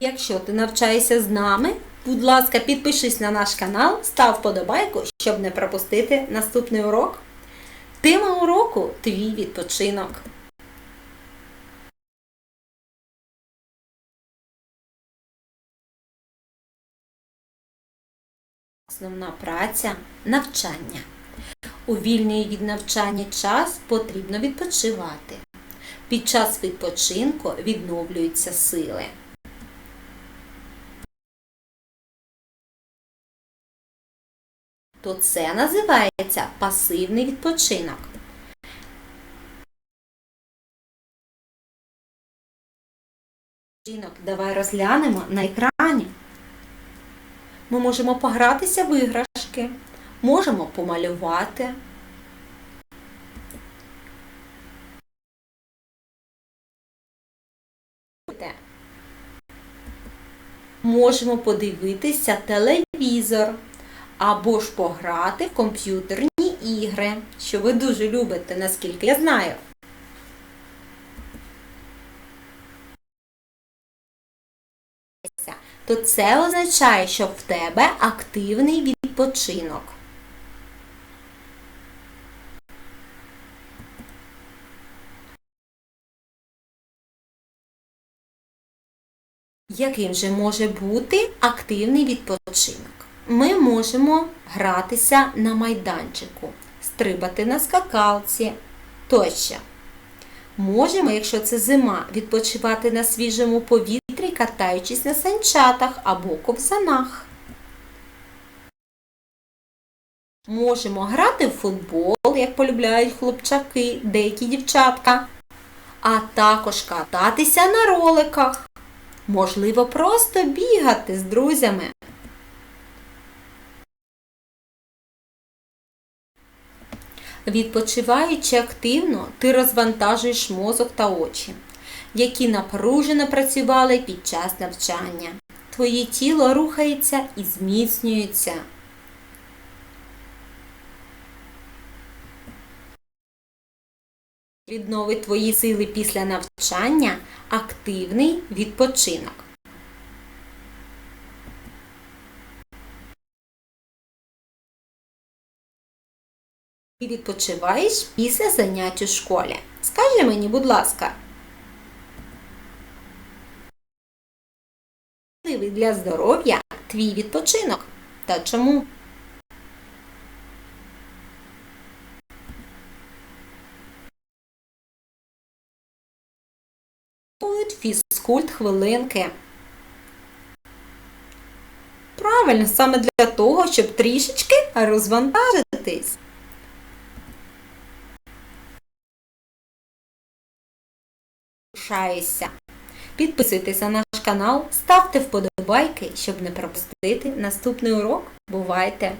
Якщо ти навчаєшся з нами, будь ласка, підпишись на наш канал, став вподобайку, щоб не пропустити наступний урок. Тема уроку твій відпочинок. Основна праця навчання. У вільний від навчання час потрібно відпочивати. Під час відпочинку відновлюються сили. То це називається пасивний відпочинок. Давай розглянемо на екрані. Ми можемо погратися в іграшки, можемо помалювати. Можемо подивитися телевізор або ж пограти в комп'ютерні ігри, що ви дуже любите, наскільки я знаю. То це означає, що в тебе активний відпочинок. Яким же може бути активний відпочинок? Ми можемо гратися на майданчику, стрибати на скакалці тощо. Можемо, якщо це зима, відпочивати на свіжому повітрі, катаючись на санчатах або ковзанах. Можемо грати в футбол, як полюбляють хлопчаки, деякі дівчатка, а також кататися на роликах. Можливо, просто бігати з друзями. Відпочиваючи активно, ти розвантажуєш мозок та очі, які напружено працювали під час навчання. Твоє тіло рухається і зміцнюється. Відновить твої сили після навчання активний відпочинок. Ти відпочиваєш після занять у школі. Скажи мені, будь ласка. Важливий для здоров'я твій відпочинок. Та чому? Фізкульт хвилинки. Правильно, саме для того, щоб трішечки розвантажитись. Лишаюся. Підписуйтеся на наш канал, ставте вподобайки, щоб не пропустити наступний урок. Бувайте!